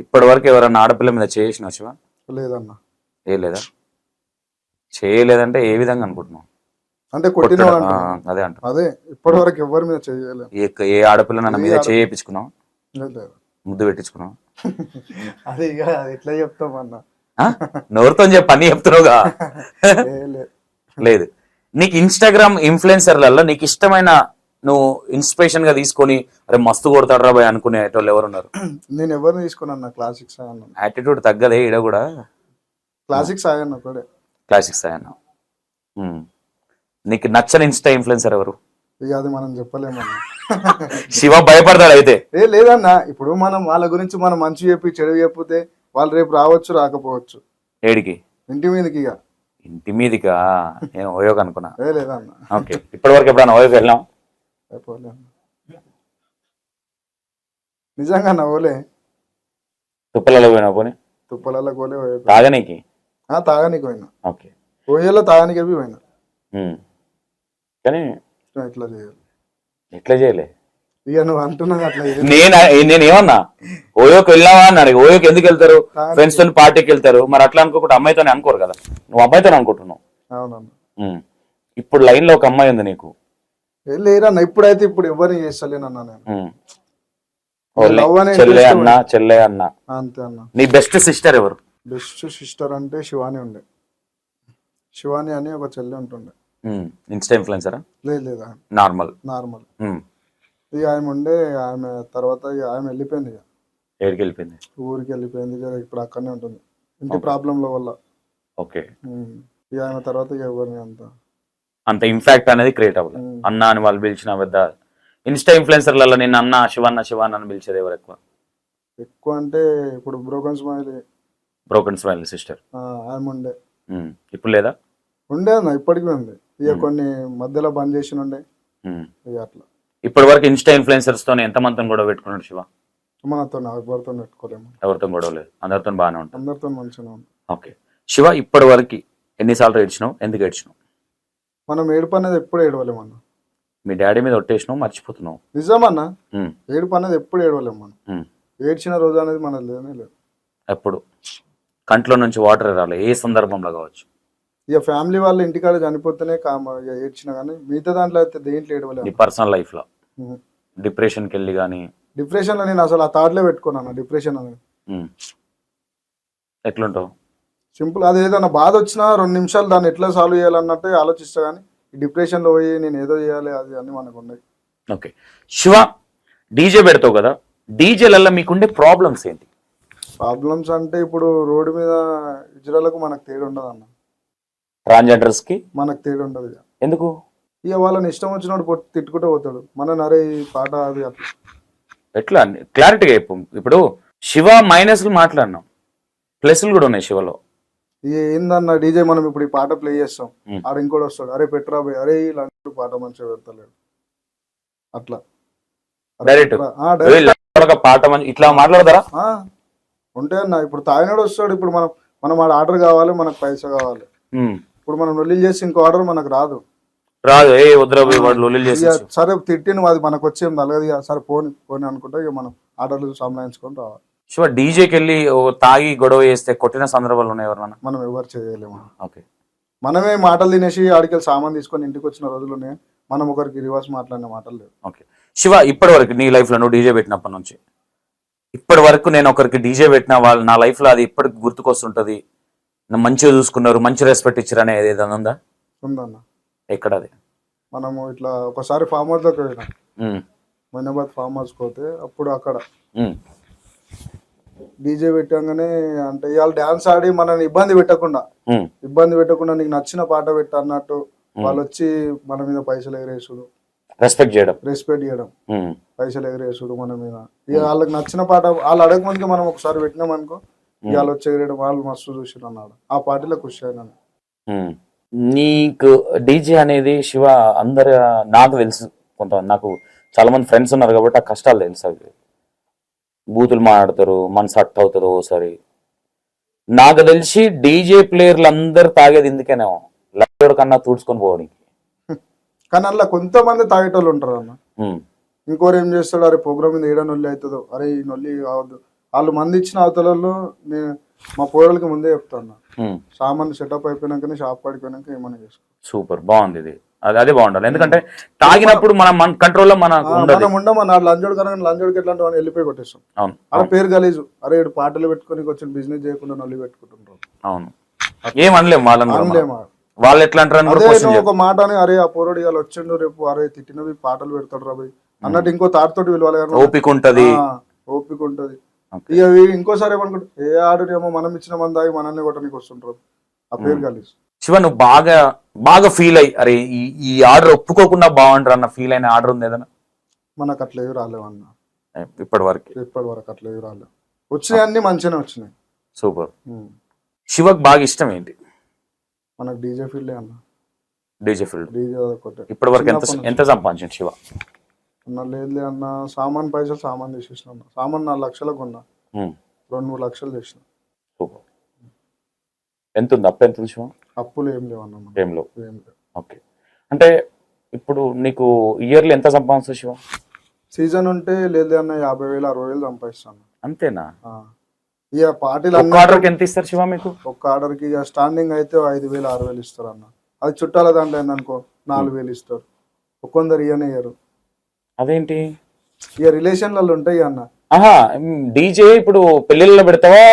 ఇప్పటి వరకు ఎవరన్నా ఆడపిల్ల మీద చేసిన శివ? లేదన్న. ఏ లేదా? చేయలేదంటే ఏ విధంగా అనుకుంటున్నావు? అంటే కొట్టిన. అదే అంట అదే ఇప్పటి వరకు ఎవరి మీద చేయలేదు. ఏ ఏ ఆడపిల్ల నన్ను మీద చేయించుకున్నావు? ముద్దు పెట్టించుకున్నావు? అది ఇక అది ఎట్లా చెప్తాం అన్న ఆ? నోరుతో చెప్పి అన్ని చెప్తున్నావుగా? లేదు. నీకు ఇన్స్టాగ్రామ్ ఇన్ఫ్లుయెన్సర్లలో నీకు ఇష్టమైన నువ్వు ఇన్స్పిరేషన్గా తీసుకొని అరే మస్తు కొడతాడు రాబాయ్ అనుకునేటోళ్ళు ఎవరు ఉన్నారు? నేను ఎవరిని తీసుకున్నా క్లాసిక్స్ అన్న. యాటిట్యూడ్ తగ్గదే ఈడ కూడా. క్లాసిక్స్ అయ్యన్న ఒకడే క్లాసిక్స్ అయ్యన్న ఉమ్. నీకు నచ్చని ఇన్స్టా ఇన్ఫ్లుయెన్సర్ ఎవరు? ఇక అది మనం చెప్పలేమన్నా శివ భయపడతాడు అయితే. ఏ లేదన్న. ఇప్పుడు మనం వాళ్ళ గురించి మనం మంచి చెప్పి చెడు చెప్పితే వాళ్ళు రేపు రావచ్చు రాకపోవచ్చు. ఏడికి? ఇంటి మీదకి ఇక. ఇంటి మీదికా? నేను ఓయోగ్ అనుకున్నా? ఏ లేదన్న. ఓకే. ఇప్పటి వరకు ఎప్పుడన్నా ఓయోగ్ వెళ్ళాం అయిపోలే. నిజంగా ఓలే తుప్పలలో పోయినా పోనీ? తుప్పలలో కోలే పోయే తాగనీకి? ఆ, తాగానికి పోయినా. ఓకే. ఓయేలో తాగానికి అవి పోయినా. కానీ ఇట్లా చేయాలి? ఎట్లా చేయలే? ఇక నువ్వు అంటున్నది అట్లా నేను నేను ఏమన్నా? ఓయోకి వెళ్ళావా అన్నాడు ఓయోకి ఎందుకు వెళ్తారు? ఫ్రెండ్స్తో పార్టీకి వెళ్తారు. మరి అట్లా అనుకోకుండా అమ్మాయితోనే అనుకోరు కదా. నువ్వు అమ్మాయితోనే అనుకుంటున్నావు. అవునన్న. ఇప్పుడు లైన్లో ఒక అమ్మాయి ఉంది నీకు. లేరన్న ఇప్పుడైతే ఇప్పుడు ఎవరిని చేస్తలేనన్నా నేను. లవ్ చెల్లె అన్న చెల్లె అన్న. అంతే అన్న. నీ బెస్ట్ సిస్టర్ ఎవరు? బెస్ట్ సిస్టర్ అంటే శివాని ఉండే. శివాని అని ఒక చెల్లి ఉంటుండే. ఇన్స్టా ఇన్ఫ్లుయెన్సరా లేదు లేదా నార్మల్ నార్మల్ ఇక ఆమె ఉండే ఆమె తర్వాత ఇక ఆమె వెళ్ళిపోయింది ఇక. ఏడికి వెళ్ళిపోయింది? ఊరికి వెళ్ళిపోయింది ఇక ఇప్పుడు అక్కడనే ఉంటుంది. ఇంటి ప్రాబ్లంల వల్ల. ఓకే. ఇక ఆమె తర్వాత ఇక ఎవరిని అంత అంత ఇంపాక్ట్ అనేది క్రియేట్ అవ్వదు ఉమ్. అన్న అని వాళ్ళు పిలిచిన పెద్ద ఇన్స్టా ఇన్ఫ్లుయెన్సర్లలో నేను అన్న శివన్న శివన్న అని పిలిచేది ఎవరు ఎక్కువ? ఎక్కువ అంటే ఇప్పుడు broken smile broken smile sister ఉండే. ఇప్పుడు లేదా? ఉండే అన్న ఇప్పటికీ ఉంది. ఇక కొన్ని మధ్యలో బంద్ చేసి ఉండే. ఇక అట్లా. ఇప్పటి వరకు ఇన్స్టా ఇన్ఫ్లుయెన్సర్స్తో ఎంత మందితో గొడవ పెట్టుకున్నాడు శివ? మనతో ఎవరితో పెట్టుకోలేము. ఎవరితో గొడవ లేదు. అందరితో బాగానే ఉంటాం అందరితో మంచిగా ఓకే శివ ఇప్పటి వరకు ఎన్నిసార్లు ఏడ్చినావు? ఎందుకు ఏడ్చినావు? మనం ఏడుపు అనేది ఎప్పుడు ఏడవలేమన్న మీ డాడీ మీద ఒట్టేసినావు మర్చిపోతున్నావు. నిజమన్నా. ఏడుపు అనేది ఎప్పుడు ఏడవలేము మనం. ఏడ్చిన రోజు అనేది మనది లేనే లేదు. ఎప్పుడు? కంట్లో నుంచి వాటర్ రాలే ఏ సందర్భంలో కావచ్చు? ఇక ఫ్యామిలీ వాళ్ళు ఇంటికాడ చనిపోతేనే కామ ఏడ్చిన కానీ మిగతా దాంట్లో అయితే దేంట్లో నీ ఏడవలేము పర్సనల్ లైఫ్లో ఉమ్. డిప్రెషన్కి వెళ్ళి కానీ? డిప్రెషన్లో నేను అసలు ఆ థాట్లే పెట్టుకున్నాను డిప్రెషన్ అనేది. ఎట్లుంటావు? సింపుల్ అది ఏదైనా బాధ వచ్చినా రెండు నిమిషాలు దాన్ని ఎట్లా సాల్వ్ చేయాలన్నట్టే ఆలోచిస్తా కానీ ఈ డిప్రెషన్లో పోయి నేను ఏదో చేయాలి అది అన్ని మనకు ఉన్నాయి ఓకే. శివ డీజే పెడతావు కదా? డీజేలలో మీకుండే ప్రాబ్లమ్స్ ఏంటి? ప్రాబ్లమ్స్ అంటే ఇప్పుడు రోడ్డు మీద ఇజ్రాలకు మనకు తేడా ఉండదు అన్న. ట్రాన్స్జెండర్స్కి మనకు తేడా ఉండదు ఇక. ఎందుకు? ఇక వాళ్ళని ఇష్టం వచ్చినోడు పొట్టి తిట్టుకుంటూ పోతాడు. మన నరే ఈ పాట అది అట్లా. ఎట్లా? క్లారిటీగా చెప్పు. ఇప్పుడు శివ మైనస్లు మాట్లాడినాం. ప్లస్లు కూడా ఉన్నాయి శివలో. ఏందన్న డీజే మనం ఇప్పుడు ఈ పాట ప్లే చేస్తాం. ఆడ ఇంకోటి వస్తాడు. అరే పెట్రా పోయి అరే ఇలాంటి పాట మంచిగా పెడతలేడు. అట్లా. పాట మంచి ఇట్లా మాట్లాడతారా? ఉంటే అన్న ఇప్పుడు తాగినాడు వస్తాడు. ఇప్పుడు మనం మనం ఆడ ఆర్డర్ కావాలి మనకు పైసా కావాలి. ఇప్పుడు మనం రొల్లీలు చేసి ఇంకో ఆర్డర్ మనకు రాదు. రాదు. ఏ సరే తిట్టిన అది మనకు వచ్చేం తలగదు ఇక. సరే పోని పోని అనుకుంటే ఇక మనం ఆర్డర్లు సంపాదించుకొని రావాలి. శివ డీజేకి వెళ్ళి తాగి గొడవ చేస్తే కొట్టిన సందర్భాలు ఉన్నాయి ఎవరన్నా మనం ఎవరు చేయలేము. ఓకే. మనమే మాటలు తినేసి ఆడికెళ్ళి సామాన్ తీసుకొని ఇంటికి వచ్చిన రోజులు మనం ఒకరికి రివర్స్ మాట్లాడిన మాటలు లేవు. ఓకే. శివ ఇప్పటి వరకు నీ లైఫ్లో నువ్వు డీజే పెట్టినప్పటి నుంచి ఇప్పటి వరకు నేను ఒకరికి డీజే పెట్టిన వాళ్ళు నా లైఫ్లో అది ఇప్పటికి గుర్తుకొస్తుంటది? మంచిగా చూసుకున్నారు మంచి రెస్పెక్ట్ ఇచ్చారు అనేది ఏదైనా ఉందా? ఉందన్న. ఎక్కడ అది మనము ఇట్లా ఒకసారి ఫామ్ హౌస్లోకి పోయినాం. ఉమ్. మొయినాబాద్ ఫామ్ హౌస్ పోతే అప్పుడు అక్కడ. డీజే పెట్టంగానే అంటే ఇవాళ డాన్స్ ఆడి మనల్ని ఇబ్బంది పెట్టకుండా. ఇబ్బంది పెట్టకుండా నీకు నచ్చిన పాట పెట్టు అన్నట్టు వాళ్ళు వచ్చి మన మీద పైసలు ఎగరేసుడు. రెస్పెక్ట్ చేయడం. రెస్పెక్ట్ చేయడం. పైసలు ఎగరేసుడు మన మీద. ఇక వాళ్ళకి నచ్చిన పాట వాళ్ళు అడగమందుకే మనం ఒకసారి పెట్టినాం అనుకో ఇక వాళ్ళు వచ్చి ఎగరేయడం వాళ్ళు మస్తు చూసి అన్నాడు. ఆ పార్టీలో ఖుషి అయినాను. నీకు డీజే అనేది శివ అందరు నాకు తెలుసు కొంత నాకు చాలా మంది ఫ్రెండ్స్ ఉన్నారు కాబట్టి ఆ కష్టాలు తెలుసు అవి. బూతులు మాట్లాడతారు మనసు హట్ అవుతుంది ఓసారి నాకు తెలిసి డీజే ప్లేయర్లు అందరు తాగేది ఎందుకేనేమో లైవ్ కన్నా తూడ్చుకొని పోవడానికి. కానీ అందులో కొంతమంది తాగేటోళ్ళు ఉంటారు అన్న. ఇంకోరు ఏం చేస్తాడు? అరే ప్రోగ్రామ్ మీద ఏడా నొల్లి అవుతుందో? అరే ఈ నొల్లి కావద్దు. వాళ్ళు మంది ఇచ్చిన అవతలలో నేను మా పోరలకి ముందే చెప్తాను ఉమ్. సామాన్ సెటప్ అయిపోయినాకనే షాప్ పడిపోయినాక ఏమైనా చేసుకో. సూపర్ బాగుంది ఇది. అది అదే బాగుండాలి. ఎందుకంటే తాగినప్పుడు మనం మన కంట్రోల్లో మనకు ఆ, ఉండదు. మనం ఉండమా నా లంజోడు కనుక లంజోడికి ఎట్లాంటి వెళ్ళిపోయి కొట్టేస్తాం. అవును. అలా పేరు గలీజు. అరే ఇడు పాటలు పెట్టుకొని వచ్చిన బిజినెస్ చేయకుండా నల్లి పెట్టుకుంటుంటారు అవును. ఏం అనలేము వాళ్ళని మనం. వాళ్ళు. ఎట్లా నువ్వు ఒక మాట అని అరే ఆ పోరడు ఇవాళ వచ్చిండు రేపు అరే తిట్టినవి పాటలు పెడతాడు రా భయ్ అన్నట్టు ఇంకో తాటితోటి పిలవాలి కానీ ఓపిక ఉంటది. ఓపిక ఉంటది. ఇక ఇంకోసారి ఏమనుకుంటా ఏ ఆడునేమో మనం ఇచ్చిన మంది మనల్ని కొట్టడానికి వస్తుంటారు ఆ పేరు గలీజ్. శివ నువ్వు బాగా బాగా ఫీల్ అయ్యి అరే ఈ ఈ ఆర్డర్ ఒప్పుకోకుండా బాగుంటారు అన్న ఫీల్ అయిన ఆర్డర్ ఉంది ఏదైనా? మనకు అట్లా ఏవి రాలేవన్న ఇప్పటి వరకు ఇప్పటి వరకు అట్లా ఏవి రాలేవు. వచ్చినాయి అన్ని మంచిగానే వచ్చినాయి. సూపర్. శివకు బాగా ఇష్టం ఏంటి? మనకు డీజే ఫీల్డ్ అన్న. DJ field. డీజే ఇప్పటి వరకు ఎంత ఎంత సంపాదించింది శివ? అన్న లేదులే అన్న సామాన్ పైసలు సామాన్ తీసేసిన అన్న. సామాన్ నాలుగు లక్షలకు కొన్నా. ఉమ్, రెండు మూడు లక్షలు చేసిన సూపర్. ఎంత ఉంది అప్పు ఎంత ఉంది శివ? అప్పులు ఏం లేవు. ఏం లేవు. ఓకే. అంటే ఇప్పుడు నీకు ఇయర్లీ ఎంత సంపాదిస్తావు శివ? సీజన్ ఉంటే లేదు అన్న యాభై వేలు అరవై వేలు సంపాదిస్తాను. అంతేనా. ఇక పార్టీలు అన్ని ఆర్డర్కి ఎంత ఇస్తారు శివ మీకు? ఒక్క ఆర్డర్కి ఇక స్టాండింగ్ అయితే ఐదు వేలు ఆరు వేలు ఇస్తారు అన్న. అది చుట్టాల దాంట్లో ఏందనుకో నాలుగు వేలు ఇస్తారు. కొందరు ఇయనే ఇయ్యరు అదేంటి? ఇక రిలేషన్లలో ఉంటాయి అన్న. ఆహా డీజే ఇప్పుడు పెళ్ళిళ్ళలో పెడతావా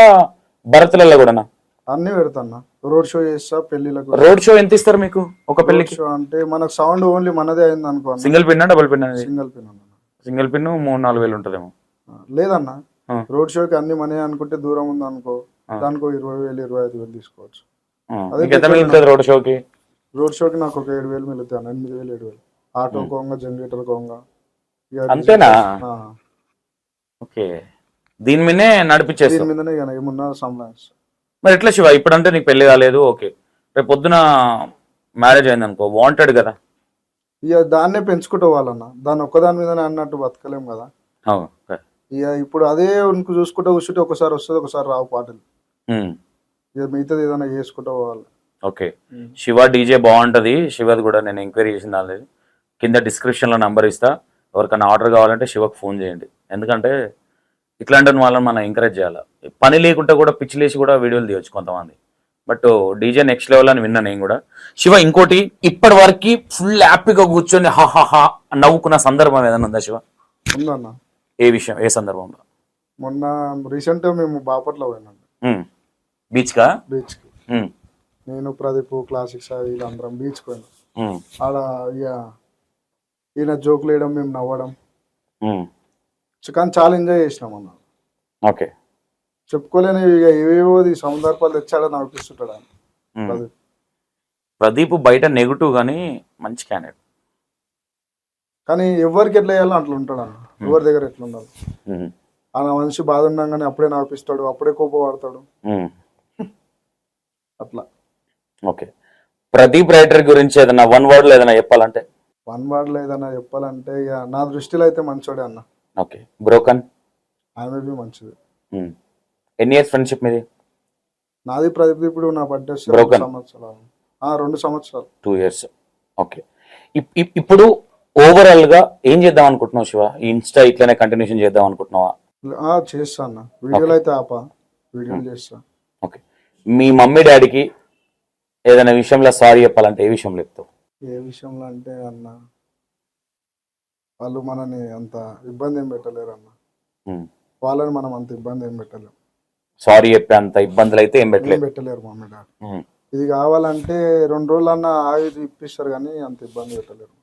భరతులలో కూడానా? అన్ని పెడతాన్న. రోడ్ షో చేస్తా పెళ్ళిలకు రోడ్ షో ఎంత ఇస్తారు మీకు ఒక పెళ్ళికి షో అంటే మనకు సౌండ్ ఓన్లీ మనదే అయింది అనుకో single pin double pin single pin single pin మూడు నాలుగు వేలు ఉంటుందేమో. లేదన్న. రోడ్ షోకి అన్ని మనీ అనుకుంటే దూరం ఉంది అనుకో. దానికో ఇరవై వేలు ఇరవై ఐదు వేలు తీసుకోవచ్చు. అదే రోడ్ షోకి? రోడ్ షోకి నాకు ఒక ఏడు వేలు మిగులుతాయి అన్న ఎనిమిది వేలు ఏడు వేలు. ఆటో కోంగ జనరేటర్ కోంగ. అంతేనా? ఓకే. దీని మీదనే దీని నడిపించేస్తాం మీదనే ఏమున్నా సంపాదిస్తా. మరి ఎట్లా శివ? ఇప్పుడంటే నీకు పెళ్ళి కాలేదు ఓకే. రేపు పొద్దున మ్యారేజ్ అయింది అనుకో వాంటెడ్ కదా? ఇక దాన్నే పెంచుకుంటూ వాళ్ళన్న దాన్ని ఒక్కదాని మీదనే అన్నట్టు బతకలేం కదా. అవును. ఇక ఇప్పుడు అదే ఉనికి చూసుకుంటూ కూర్చుంటే ఒకసారి వస్తుంది ఒకసారి రావు పాటలు. ఉమ్, ఇక మిగతాది ఏదైనా చేసుకుంటూ పోవాలి. ఓకే. శివ డీజే బాగుంటది. శివది కూడా నేను ఎంక్వైరీ చేసిన దాని కింద డిస్క్రిప్షన్లో నంబర్ ఇస్తా. ఎవరికైనా ఆర్డర్ కావాలంటే శివకు ఫోన్ చేయండి. ఎందుకంటే ఇట్లాంటి వాళ్ళని మనం ఎంకరేజ్ చేయాలి? పని లేకుంటే కూడా పిచ్చి లేచి కూడా వీడియోలు తీయొచ్చు కొంతమంది. బట్ డీజే నెక్స్ట్ లెవెల్ అని విన్నా నేను కూడా. శివ ఇంకోటి ఇప్పటి వరకు ఫుల్ హ్యాపీగా కూర్చొని హా నవ్వుకున్న సందర్భం ఏదైనా ఉందా శివ? ఉందన్న. ఏ విషయం ఏ సందర్భంలో? మొన్న రీసెంట్ మేము బాపట్ల పోయినాం. బీచ్కా? బీచ్కి. నేను ప్రదీప్ క్లాసిక్స్ వీళ్ళందరం బీచ్కి పోయినాం. ఆడ ఇక ఈయన జోకులు వేయడం మేము నవ్వడం. కానీ చాలా ఎంజాయ్ చేసినాం అన్న. ఓకే. చెప్పుకోలేని ఏవేవో సందర్భాలు తెచ్చాడో నవ్విస్తుంటాడు ఆయన. ప్రదీప్. బయట నెగిటివ్ కానీ మంచి క్యాండిడేట్. కానీ ఎవరికి ఎట్లా వేయాలో అట్లా ఉంటాడు అన్న ఎవరి దగ్గర ఎట్లా ఉండాలి? ఆ మనిషి బాధ ఉండగానే అప్పుడే నవ్విస్తాడు అప్పుడే కోపపడతాడు. అట్లా. ఓకే. ప్రదీప్ రైటర్ గురించి ఏదైనా వన్ వర్డ్లో ఏదైనా చెప్పాలంటే? వన్ వర్డ్ ఏదైనా చెప్పాలంటే ఇక నా దృష్టిలో అయితే మంచోడే అన్న. ఓకే. బ్రోకన్? ఆమె బి మంచిది. ఎన్ని ఇయర్స్ ఫ్రెండ్షిప్ మీది? నాది ప్రదీప్ ఇప్పుడు నా బర్త్డే సంవత్సరాలు. రెండు సంవత్సరాలు. టూ ఇయర్స్ ఓకే ఇప్పుడు ఓవరాల్గా ఏం చేద్దాం అనుకుంటున్నావు శివ? ఈ ఇన్స్టా ఇట్లనే కంటిన్యూషన్ చేద్దాం అనుకుంటున్నావా? ఆ, చేస్తా అన్న. వీడియోలు అయితే ఆపా. వీడియోలు చేస్తా. ఓకే మీ మమ్మీ డాడీకి ఏదైనా విషయంలో సారీ చెప్పాలంటే ఏ విషయంలో చెప్తావు? ఏ విషయంలో అంటే అన్న వాళ్ళు మనని అంత ఇబ్బంది ఏం పెట్టలేరు అన్న వాళ్ళని మనం అంత ఇబ్బంది ఏం పెట్టలేము సారీ చెప్పే అంత ఇబ్బందులు అయితే ఏం పెట్టలేదు పెట్టలేరు మమ్మీ డాడీ ఉమ్. ఇది కావాలంటే రెండు రోజులు అన్న ఆగి ఇప్పిస్తారు కానీ అంత ఇబ్బంది పెట్టలేరు.